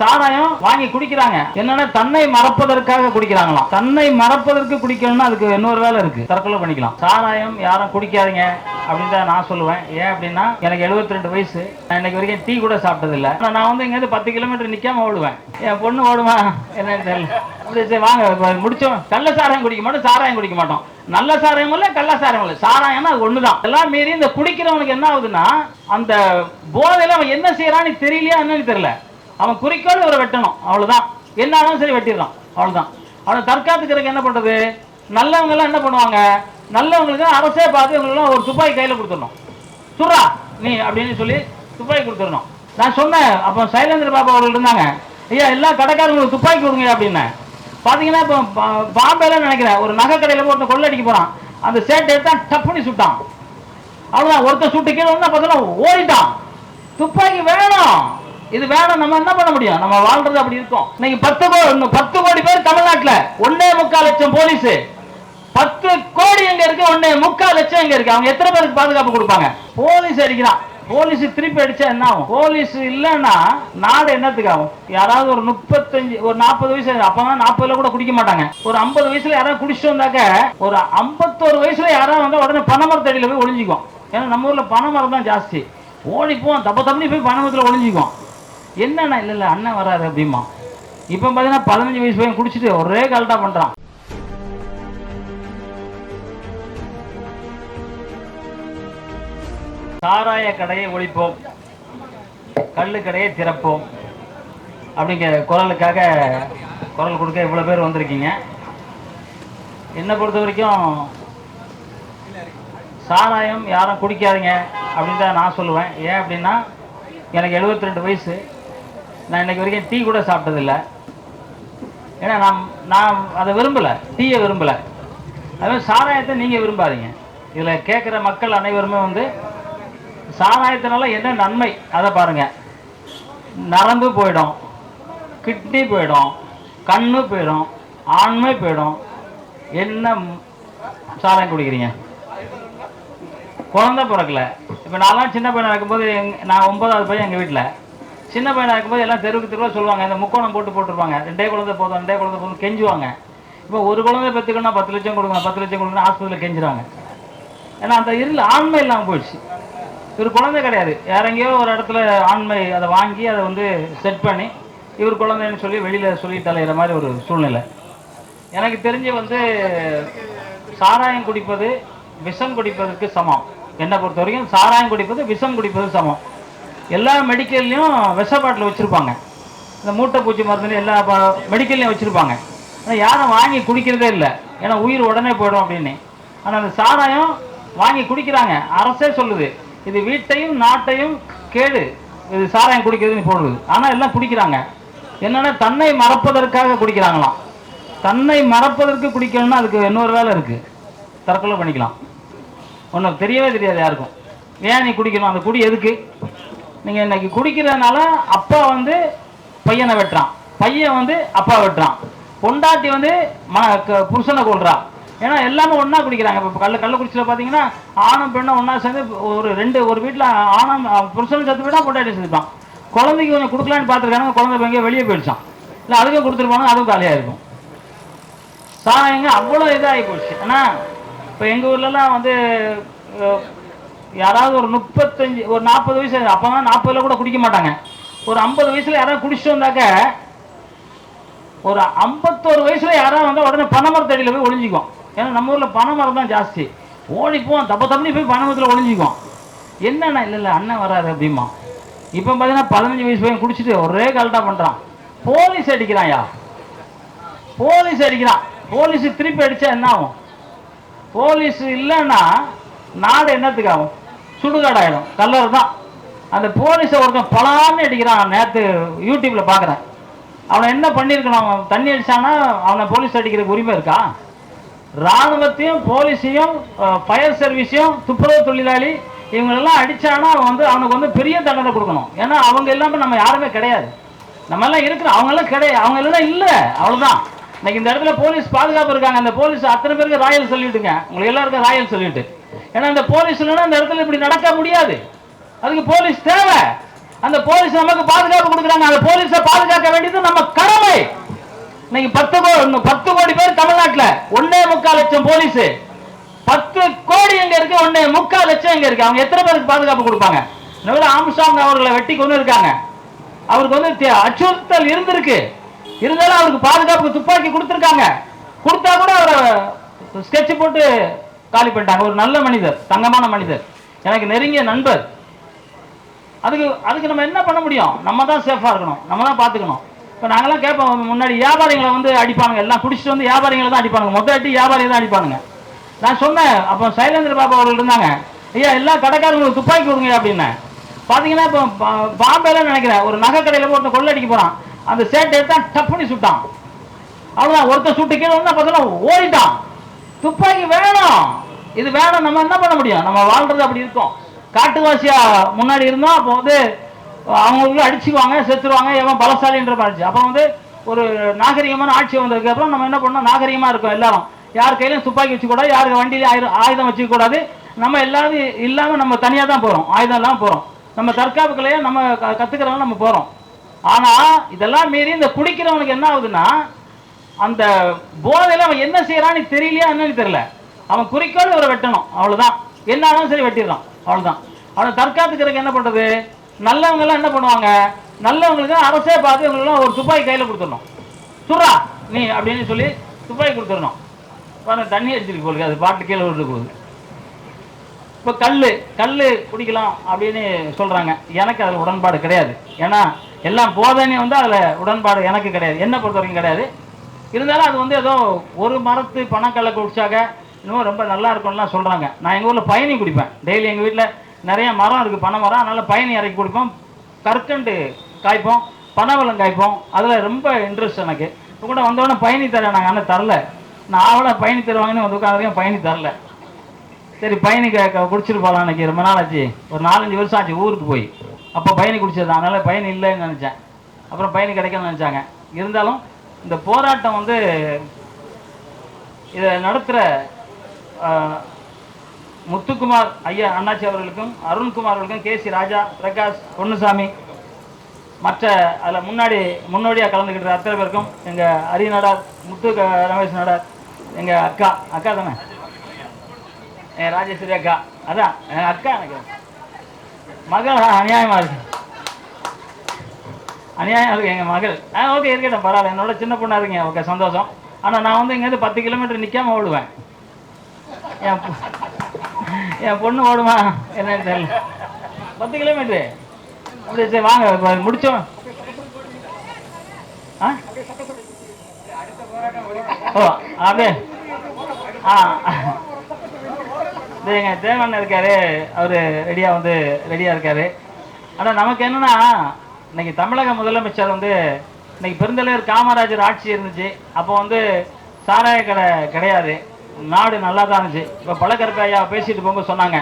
சாராயம் வாங்கி குடிக்கிறாங்க. என்னன்னா தன்னை மறப்பதற்காக குடிக்கிறாங்களாம். தன்னை மறப்பதற்கு குடிக்கணும்னா அதுக்கு இன்னொரு வேலை இருக்கு. தற்கொலை பண்ணிக்கலாம். சாராயம் யாரும் குடிக்காதீங்க அப்படின்னு தான் நான் சொல்லுவேன். ஏன் அப்படின்னா எனக்கு 72 ரெண்டு வயசு. நான் இன்னைக்கு வரைக்கும் டீ கூட சாப்பிட்டதில்ல. நான் வந்து இங்கேருந்து பத்து கிலோமீட்டர் நிக்காம ஓடுவேன். என் பொண்ணு ஓடுமா? என்னன்னு தெரியல. அப்படி சரி வாங்க. முடிச்சோம். கள்ள சாராயம் குடிக்க மாட்டோம் சாராயம் குடிக்க மாட்டோம். நல்ல சாராயம் இல்ல கள்ள சாராயம் இல்ல. சாராயம்னா அது ஒண்ணுதான். எல்லாம் மீறி இந்த குடிக்கிறவனுக்கு என்ன ஆகுதுன்னா அந்த போதையில அவன் என்ன செய்யறான்னு தெரியலையா என்னன்னு தெரியல. அவன் குறிக்கோள் இவரை வெட்டணும். அவ்வளோதான் என்னாலும் சரி வெட்டிடுறான் அவ்வளோதான் அவனை தற்காத்துக்கிறதுக்கு என்ன பண்ணுறது நல்லவங்கெல்லாம் என்ன பண்ணுவாங்க? நல்லவங்களுக்கு அரசே பார்த்து இவங்களுக்குலாம் ஒரு துப்பாக்கி கையில கொடுத்துடணும். சுறா நீ அப்படின்னு சொல்லி துப்பாக்கி கொடுத்துடணும். நான் சொன்னேன். அப்போ சைலேந்திர பாபா அவர்கள் இருந்தாங்க. ஐயா எல்லா கடைக்காரங்களுக்கு துப்பாக்கி கொடுங்க அப்படின்னு. பார்த்தீங்கன்னா இப்போ பா- பாம்பேல நினைக்கிறேன். ஒரு நகை கடையில் போய் ஒருத்தன் கொள்ளடிக்க போகிறான் அந்த சேட்டை எடுத்தான் டப்புனி சுட்டான். அவ்வளோதான் ஒருத்தன் சுட்டு கீழே வந்தா பார்த்தா ஓடிட்டான். துப்பாக்கி வேணும். இது வேணும் நம்ம என்ன பண்ண முடியும்? நம்ம வாழ்றது அப்படி இருக்கும். இன்னைக்கு பத்து கோடி பத்து கோடி பேர் தமிழ்நாட்டில். ஒன்னே முக்கால் லட்சம் போலீஸ். பத்து கோடி எங்க இருக்கு? ஒன்னே முக்கால் லட்சம் எங்க இருக்கு? அவங்க எத்தனை பேருக்கு பாதுகாப்பு கொடுப்பாங்க? போலீஸ் அடிக்கிறான் போலீஸ் திருப்பி அடிச்சா என்ன ஆகும்? போலீஸ் இல்லைன்னா நாடு என்னத்துக்கு ஆகும்? யாராவது ஒரு முப்பத்தஞ்சு ஒரு நாற்பது வயசு அப்பதான் நாற்பதுல கூட குடிக்க மாட்டாங்க. ஒரு ஐம்பது வயசுல யாராவது குடிச்சிட்டு வந்தாக்க ஒரு ஐம்பத்தோரு வயசுல யாராவது வந்தா உடனே பனைமரத்தடியில போய் ஒளிஞ்சிக்கும். ஏன்னா நம்ம ஊர்ல பனைமரம் தான் ஜாஸ்தி ஓடிப்போம் தப்ப தப்பி போய் பனைமரத்துல ஒளிஞ்சிக்கும். என்னண்ணா இல்லை இல்லை அண்ணன் வராரு அப்படிமா. இப்போ பார்த்தீங்கன்னா பதினஞ்சு வயசு பையன் குடிச்சிட்டு ஒரே கல்ட்டா பண்ணுறான் சாராய கடையை ஒழிப்போம். கல்லு கடையை திறப்போம். அப்படிங்கிற குரலுக்காக குரல் கொடுக்க இவ்வளோ பேர் வந்திருக்கீங்க. என்னை பொறுத்த வரைக்கும் சாராயம் யாரும் குடிக்காதீங்க அப்படின்னு தான் நான் சொல்லுவேன். ஏன் அப்படின்னா எனக்கு 72 ரெண்டு வயசு. நான் இன்னைக்கு வரைக்கும் டீ கூட சாப்பிட்டதில்லை. ஏன்னா நான் நான் அதை விரும்பலை. டீயை விரும்பலை. அதுமாதிரி சாராயத்தை நீங்கள் விரும்பாதீங்க. இதில் கேட்குற மக்கள் அனைவருமே வந்து சாராயத்தினால என்ன நன்மை? அதை பாருங்கள் நரம்பு போயிடும் கிட்னி போயிடும் கண்ணு போயிடும் ஆண்மை போயிடும். என்ன சாராயம் குடிக்கிறீங்க? குழந்த பிறக்கல. இப்போ நான்லாம் சின்ன பையனா இருக்கும்போது எங் நான் ஒன்பதாவது பையன் எங்கள் வீட்டில் சின்ன பையனாக இருக்கும்போது எல்லாம் தெருவுக்கு தெருவாக சொல்லுவாங்க. இந்த முக்கோணம் போட்டு போட்டுருவாங்க ரெண்டே குழந்தை போதும் ரெண்டே குழந்தை போதும் கெஞ்சுவாங்க. இப்போ ஒரு குழந்தை பெற்றுக்கணும்னா பத்து லட்சம் கொடுக்கணும் பத்து லட்சம் கொடுக்கணும் ஆஸ்பத்திரியில் கெஞ்சுறாங்க. ஏன்னா அந்த இருள் ஆண்மை இல்லாமல் போயிடுச்சு. இவர் குழந்தை கிடையாது. யாரெங்கேயோ ஒரு இடத்துல ஆண்மை அதை வாங்கி அதை வந்து செட் பண்ணி இவர் குழந்தைன்னு சொல்லி வெளியில் சொல்லி தலையிற மாதிரி ஒரு சூழ்நிலை. எனக்கு தெரிஞ்சு வந்து சாராயம் குடிப்பது விஷம் குடிப்பதற்கு சமம். என்னை பொறுத்த வரைக்கும் சாராயம் குடிப்பது விஷம் குடிப்பது சமம். எல்லா மெடிக்கல்லையும் விஷ பாட்டில் வச்சுருப்பாங்க. இந்த மூட்டை பூச்சி மருந்துலையும் எல்லா மெடிக்கல்லையும் வச்சுருப்பாங்க. ஆனால் யாரும் வாங்கி குடிக்கிறதே இல்லை. ஏன்னா உயிர் உடனே போயிடும் அப்படின்னு. ஆனால் அந்த சாராயம் வாங்கி குடிக்கிறாங்க. அரசே சொல்லுது இது வீட்டையும் நாட்டையும் கேடு. இது சாராயம் குடிக்கிறதுன்னு போடுது ஆனால் எல்லாம் குடிக்கிறாங்க. என்னன்னா தன்னை மறப்பதற்காக குடிக்கிறாங்களாம். தன்னை மறப்பதற்கு குடிக்கணும்னா அதுக்கு இன்னொரு வேலை இருக்குது தற்கொலை பண்ணிக்கலாம். ஒன்றும் தெரியவே தெரியாது யாருக்கும். ஏன் நீ குடிக்கணும்? அந்த குடி எதுக்கு? நீங்கள் இன்னைக்கு குடிக்கிறதுனால அப்பா வந்து பையனை வெட்டுறான். பையன் வந்து அப்பா வெட்டுறான். பொண்டாட்டி வந்து ம க- புருஷனை கொள்றா ஏன்னா எல்லாமே ஒன்றா குடிக்கிறாங்க. இப்போ கள்ள கள்ளக்குறிச்சியில் பார்த்தீங்கன்னா ஆணும் பெண்ணும் ஒன்றா சேர்ந்து ஒரு ரெண்டு ஒரு வீட்டில் ஆணும் அஹ், புருஷனும் செத்து போயிட்டா பொண்டாட்டி செத்துப்பான் குழந்தைக்கு கொஞ்சம் கொடுக்கலான்னு பார்த்துருக்காங்க குழந்தை எங்கேயோ வெளியே போயிடுச்சான். இல்லை அதுக்கும் கொடுத்துருப்பாங்க அதுவும் காலியாக இருக்கும் சாராயங்க அவ்வளோ இதாகி போச்சு. ஏன்னா இப்போ எங்கள் ஊர்லலாம் வந்து யாராவது ஒரு முப்பத்தஞ்சு ஒரு நாற்பது வயசு அப்போ தான் நாற்பதுல கூட குடிக்க மாட்டாங்க. ஒரு ஐம்பது வயசுல யாராவது குடிச்சிட்டு வந்தாக்க ஒரு ஐம்பத்தோரு வயசுல யாராவது வந்தால் உடனே பனைமரத்தடியில் போய் ஒளிஞ்சிக்கும். ஏன்னா நம்ம ஊரில் பனைமரம் தான் ஜாஸ்தி. ஓடிப்போம் தப்ப தப்பி போய் பனைமரத்தில் ஒளிஞ்சிக்கும். என்னண்ணா இல்லை இல்லை அண்ணன் வராரு அப்படிமா. இப்போ பார்த்தீங்கன்னா பதினஞ்சு வயசு பையன் குடிச்சிட்டு ஒரே கல்ட்டா பண்ணுறான் போலீஸ் அடிக்கிறான்யா போலீஸ் அடிக்கிறான். போலீஸ் திருப்பி அடிச்சா என்ன ஆகும்? போலீஸ் இல்லைன்னா நாடு என்னத்துக்கு ஆகும்? சுடுகாடாயிடும். கல்லர் தான். அந்த போலீஸை ஒருத்தன் பலான்னு அடிக்கிறான். நேற்று யூடியூப்ல பார்க்குறேன். அவனை என்ன பண்ணியிருக்கணும் அவன் தண்ணி அடிச்சானா அவனை போலீஸ் அடிக்கிறதுக்கு உரிமை இருக்கா? ராணுவத்தையும் போலீஸையும் ஃபயர் சர்வீஸையும் துப்புரவு தொழிலாளி இவங்களெல்லாம் அடிச்சானா அவன் வந்து அவனுக்கு வந்து பெரிய தண்டனை கொடுக்கணும். ஏன்னா அவங்க எல்லாமே நம்ம யாருமே கிடையாது. நம்ம எல்லாம் இருக்கிறோம் அவங்க எல்லாம் கிடையாது அவங்க எல்லாம் இல்லை. அவ்வளோதான் இன்னைக்கு இந்த இடத்துல போலீஸ் பாதுகாப்பு இருக்காங்க. அந்த போலீஸ் அத்தனை பேருக்கு ராயல் சொல்லிட்டுங்க. உங்களுக்கு எல்லாருக்கும் ராயல் சொல்லிட்டு. ஏன்னா இந்த போலீஸ் இல்லைன்னா அந்த இடத்துல இப்படி நடக்க முடியாது. அதுக்கு போலீஸ் தேவை. அந்த போலீஸ் நமக்கு பாதுகாப்பு கொடுக்குறாங்க. அந்த போலீஸை பாதுகாக்க வேண்டியது நம்ம கடமை. இன்னைக்கு பத்து கோ இன்னும் பத்து கோடி பேர் தமிழ்நாட்டில். ஒன்னே முக்கால் லட்சம் போலீஸ். பத்து கோடி எங்க இருக்கு? ஒன்னே முக்கால் லட்சம் எங்க இருக்கு? அவங்க எத்தனை பேருக்கு பாதுகாப்பு கொடுப்பாங்க? நவீன ஆம்சாங் அவர்களை வெட்டி கொண்டு இருக்காங்க அவருக்கு வந்து தே- அச்சுறுத்தல் இருந்திருக்கு. இருந்தாலும் அவருக்கு பாதுகாப்பு துப்பாக்கி கொடுத்துருக்காங்க. கொடுத்தா கூட அவரை ஸ்கெட்ச் போட்டு காலி பண்ணிட்டாங்க. ஒரு நல்ல மனிதர் தங்கமான மனிதர். எனக்கு நெருங்கிய நண்பர். அதுக்கு அதுக்கு நம்ம என்ன பண்ண முடியும்? நம்ம தான் சேஃபாக இருக்கணும். நம்ம தான் பார்த்துக்கணும். இப்போ நாங்களாம் கேட்போம் முன்னாடி வியாபாரிகளை வந்து அடிப்பாங்க எல்லாம் குடிச்சிட்டு வந்து வியாபாரிகளை தான் அடிப்பாங்க மொத்த அடி வியாபாரியை தான் அடிப்பானுங்க. நான் சொன்னேன் அப்போ சைலேந்திர பாபா அவர்கள் இருந்தாங்க. ஐயா எல்லா கடைக்காரங்களுக்கு துப்பாக்கி கொடுங்க அப்படின்னேன் பார்த்தீங்கன்னா இப்போ பாம்பேல நினைக்கிறேன் ஒரு நகை கடையில் போய் ஒருத்தன் கொள்ளடிக்க போகிறான் அந்த சேட்டை எடுத்தான் டப்புனி சுட்டான். அவ்வளோதான் ஒருத்தன் சுட்டு கீழே வந்து பார்த்தோன்னா ஓடிட்டான். துப்பாக்கி வேணும். இது வேணும் நம்ம என்ன பண்ண முடியும்? நம்ம வாழ்றது அப்படி இருக்கும். காட்டுவாசியா முன்னாடி இருந்தோம் அப்போ வந்து அவங்களுக்குள்ள அடிச்சுக்குவாங்க செத்துருவாங்க எவன் பலசாலின்ற மாதிரி அப்போ வந்து ஒரு நாகரிகமான ஆட்சி வந்ததுக்கு அப்புறம் நம்ம என்ன பண்ணோம்? நாகரிகமா இருக்கும் எல்லாரும். யார் கையிலும் துப்பாக்கி வச்சுக்கூடாது யாருக்கு வண்டியில ஆயுதம் ஆயுதம் வச்சுக்கூடாது நம்ம எல்லாரும் இல்லாம நம்ம தனியா தான் போறோம். ஆயுதம் இல்லாம போறோம். நம்ம தற்காப்பு கலையை நம்ம க- கத்துக்கிறவங்க நம்ம போறோம். ஆனா இதெல்லாம் மீறி இந்த குடிக்கிறவனுக்கு என்ன ஆகுதுன்னா அந்த போதையில அவன் என்ன செய்யறான்னு தெரியலையா என்னன்னு தெரியல. அவன் குறிக்கோள் இவரை வெட்டணும். அவ்வளோதான் என்னாலும் சரி வெட்டிடுறான் அவ்வளோதான் அவனை தற்காத்துக்கிறதுக்கு என்ன பண்ணுறது நல்லவங்கெல்லாம் என்ன பண்ணுவாங்க? நல்லவங்களுக்கு அரசே பார்த்து இவங்களுக்குலாம் ஒரு துப்பாக்கி கையில் கொடுத்துடணும். சுறா நீ அப்படின்னு சொல்லி துப்பாக்கி கொடுத்துடணும். பாருங்க தண்ணி அடிச்சிருக்கு போலுக்கு அது பாட்டு கீழே விழுந்து போகுது. இப்போ கல் கல் குடிக்கலாம் அப்படின்னு சொல்றாங்க. எனக்கு அதில் உடன்பாடு கிடையாது. ஏன்னா எல்லாம் போதனை வந்து அதில் உடன்பாடு எனக்கு கிடையாது. என்ன பொறுத்த வரைக்கும் கிடையாது. இருந்தாலும் அது வந்து ஏதோ ஒரு மரத்து பணக்கல்லை குடிச்சாக்க இன்னும் ரொம்ப நல்லா இருக்கும்லாம் சொல்கிறாங்க நான் எங்கள் ஊரில் பயணி குடிப்பேன். டெய்லி எங்கள் வீட்டில் நிறைய மரம் இருக்குது பனை மரம். அதனால் பயணி இறக்கி குடிப்போம். கற்கண்டு காய்ப்போம் பனவளம் காய்ப்போம். அதில் ரொம்ப இன்ட்ரெஸ்ட் எனக்கு. இப்போ கூட வந்தோடனே பயணி தரேன் நாங்கள் ஆனால் தரல. நான் ஆவலாக பயணி தருவாங்கன்னு வந்து உட்காந்துருக்கேன் பயணி தரல. சரி பயணி க- க- குடிச்சிட்டு போகலாம் அன்னைக்கு ரொம்ப நாள் ஆச்சு. ஒரு நாலஞ்சு வருஷம் ஆச்சு ஊருக்கு போய். அப்போ பயணி குடிச்சது அதனால் பயணி இல்லைன்னு நினச்சேன். அப்புறம் பயணி கிடைக்கணும்னு நினச்சாங்க. இருந்தாலும் இந்த போராட்டம் வந்து இதை நடத்துகிற முத்துக்குமார் ஐயா அண்ணாச்சி அவர்களுக்கும் அருண்குமார் அவர்களுக்கும் கே சி ராஜா பிரகாஷ் பொன்னுசாமி மற்ற அதில் முன்னாடி முன்னோடியாக கலந்துக்கிட்ட அத்தனை பேருக்கும் எங்கள் அரிய நடார் முத்து ரமேஷ் நடார் எங்கள் அக்கா அக்கா தானே? என் ராஜேஸ்வரி அக்கா. அதான் என் அக்கா எனக்கு. மகள் அநியாயமாக அநியாயமா இருக்கு. அநியாயம் இருக்கு எங்கள் மகள். ஆ ஓகே இருக்கட்டும் பரவாயில்ல. என்னோட சின்ன பொண்ணாக இருக்கீங்க. ஓகே சந்தோஷம். ஆனால் நான் வந்து இங்கேருந்து பத்து கிலோமீட்டர் நிற்காமல் ஓடுவேன். என் பொ- என் பொண்ணு ஓடுமா? என்னன்னு தெரியல. பத்து கிலோமீட்டரு அப்படி சரி வாங்க முடிச்சோம். ஆ? ஓ அப்படியே. ஆ. இது தேவன் இருக்காரு. அவரு ரெடியா வந்து ரெடியா இருக்காரு. ஆனா நமக்கு என்னன்னா இன்னைக்கு தமிழக முதலமைச்சர் வந்து இன்னைக்கு பெருந்தலைவர் காமராஜர் ஆட்சி இருந்துச்சு. அப்போ வந்து சாராய கடை கிடையாது. நாடு நல்லா தான் இருந்துச்சு. இப்போ பழக்கருப்பு ஐயா பேசிட்டு போங்க சொன்னாங்க.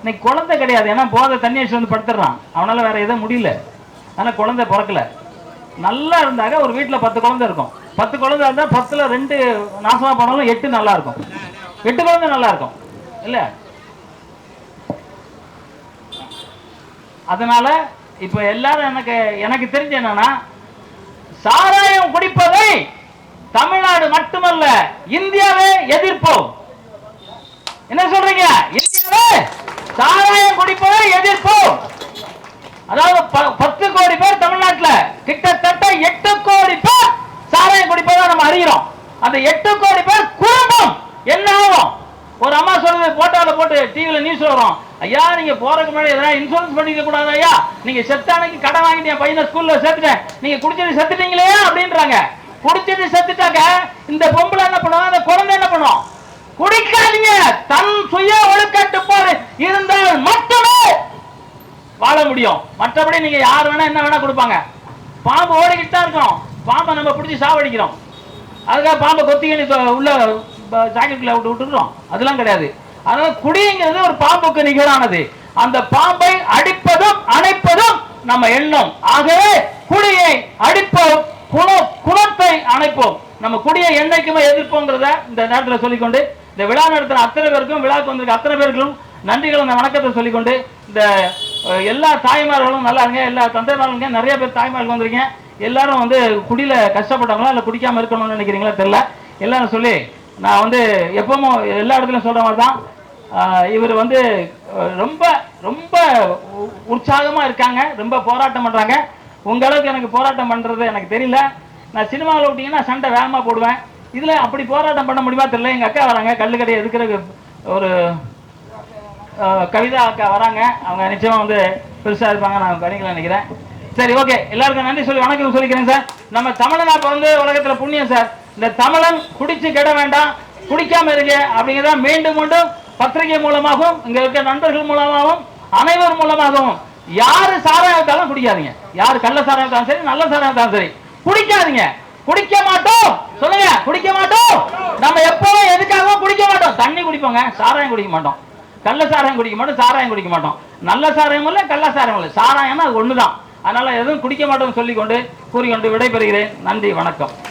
இன்னைக்கு குழந்தை கிடையாது. ஏன்னா போதை தண்ணி அடிச்சு வந்து படுத்துடுறான் அவனால வேற எதுவும் முடியல. ஆனால் குழந்தை பிறக்கல. நல்லா இருந்தாக்க ஒரு வீட்டில் பத்து குழந்தை இருக்கும். பத்து குழந்தை இருந்தால் பத்துல ரெண்டு நாசமா போனாலும் எட்டு நல்லா இருக்கும். எட்டு குழந்தை நல்லா இருக்கும். இல்ல? அதனால இப்ப எல்லாரும் எனக்கு எனக்கு தெரிஞ்ச என்னன்னா சாராயம் குடிப்பதை தமிழ்நாடு மட்டுமல்ல இந்தியாவே எதிர்ப்போம். என்ன சொல்றீங்க? இந்தியாவே சாராயம் குடிப்பதை எதிர்ப்போம். அதாவது ப- பத்து கோடி பேர் தமிழ்நாட்டில் கிட்டத்தட்ட எட்டு கோடி பேர் சாராயம் குடிப்பதை நம்ம அறிகிறோம். அந்த எட்டு கோடி பேர் குடும்பம் என்ன ஆகும்? ஒரு அம்மா சொல்றது போட்டோல போட்டு டிவியில நியூஸ் வரும். ஐயா நீங்க போறதுக்கு முன்னாடி எதனா இன்சூரன்ஸ் பண்ணிக்க கூடாது ஐயா? நீங்க செத்தானைக்கு கடன் வாங்கிட்டு என் பையனை ஸ்கூல்ல சேர்த்துட்டேன். நீங்க குடிச்சது செத்துட்டீங்களே அப்படின்றாங்க. குடிச்சிட்டு செத்துட்டாக்க இந்த பொம்பளை என்ன பண்ணுவோம் அந்த குழந்தை என்ன பண்ணும் குடிக்காதீங்க. தன் சுய ஒழுக்கட்டுப்பாடு இருந்தால் மட்டுமே வாழ முடியும். மற்றபடி நீங்க யார் வேணா என்ன வேணா கொடுப்பாங்க. பாம்பு ஓடிக்கிட்டு தான் இருக்கோம் பாம்பை நம்ம பிடிச்சி சாவடிக்கிறோம். அதுக்காக பாம்பை கொத்திக்கணி உள்ள ஜாக்கெட்ல விட்டு விட்டுறோம் அதெல்லாம் கிடையாது. அதனால குடிங்கிறது ஒரு பாம்புக்கு நிகரானது. அந்த பாம்பை அடிப்பதும் அணைப்பதும் நம்ம எண்ணம். ஆகவே குடியை அடிப்போம். குண குணத்தை அணைப்போம். நம்ம குடியை என்னைக்குமே எதிர்ப்போங்கிறத இந்த நேரத்தில் சொல்லிக்கொண்டு இந்த விழா நடத்துகிற அத்தனை பேருக்கும் விழாவுக்கு வந்திருக்க அத்தனை பேருக்கும் நன்றிகள் இந்த வணக்கத்தை சொல்லிக்கொண்டு இந்த எல்லா தாய்மார்களும் நல்லா இருங்க எல்லா தந்தைமார்களும் நிறைய பேர் தாய்மார்கள் வந்திருக்கீங்க. எல்லாரும் வந்து குடியில கஷ்டப்பட்டவங்களா இல்லை குடிக்காம இருக்கணும்னு நினைக்கிறீங்களா தெரியல. எல்லாரும் சொல்லி நான் வந்து எப்பவும் எல்லா இடத்துலையும் சொல்ற மாதிரி தான் இவர் வந்து ரொம்ப ரொம்ப உ- இருக்காங்க ரொம்ப போராட்டம் பண்ணுறாங்க உங்க அளவுக்கு எனக்கு போராட்டம் பண்ணுறது எனக்கு தெரியல. நான் சினிமாவில் விட்டிங்கன்னா சண்டை வேகமாக போடுவேன். இதில் அப்படி போராட்டம் பண்ண முடியுமா தெரியல. எங்கள் அக்கா வராங்க. கல்லுக்கடையை எதுக்குற ஒரு கவிதா அக்கா வராங்க. அவங்க நிச்சயமாக வந்து பெருசாக இருப்பாங்க நான் கணிக்கல நினைக்கிறேன். சரி ஓகே. எல்லாருக்கும் நன்றி சொல்லி வணக்கம் சொல்லிக்கிறேன் சார். நம்ம தமிழனா பிறந்து உலகத்தில் புண்ணியம் சார். இந்த தமிழன் குடிச்சு கெட வேண்டாம். குடிக்காம இருக்க அப்படிங்கிறத மீண்டும் மீண்டும் பத்திரிகை மூலமாகவும் இங்கே இருக்க நண்பர்கள் மூலமாகவும் அனைவர் மூலமாகவும் யாரு சாராயம் விட்டாலும் குடிக்காதீங்க. யாரு கள்ள சாராயம் விட்டாலும் சரி நல்ல சாராயம் விட்டாலும் சரி. குடிக்காதீங்க. குடிக்க மாட்டோம். சொல்லுங்க குடிக்க மாட்டோம். நம்ம எப்பவும் எதுக்காகவும் குடிக்க மாட்டோம். தண்ணி குடிப்போங்க சாராயம் குடிக்க மாட்டோம். கள்ள சாராயம் குடிக்க மாட்டோம் சாராயம் குடிக்க மாட்டோம். நல்ல சாராயம் இல்லை கள்ள சாராயம் இல்லை. சாராயம்னா அது ஒண்ணுதான். அதனால எதுவும் குடிக்க மாட்டோம்னு சொல்லிக்கொண்டு கூறிக்கொண்டு விடைபெறுகிறேன். நன்றி வணக்கம்.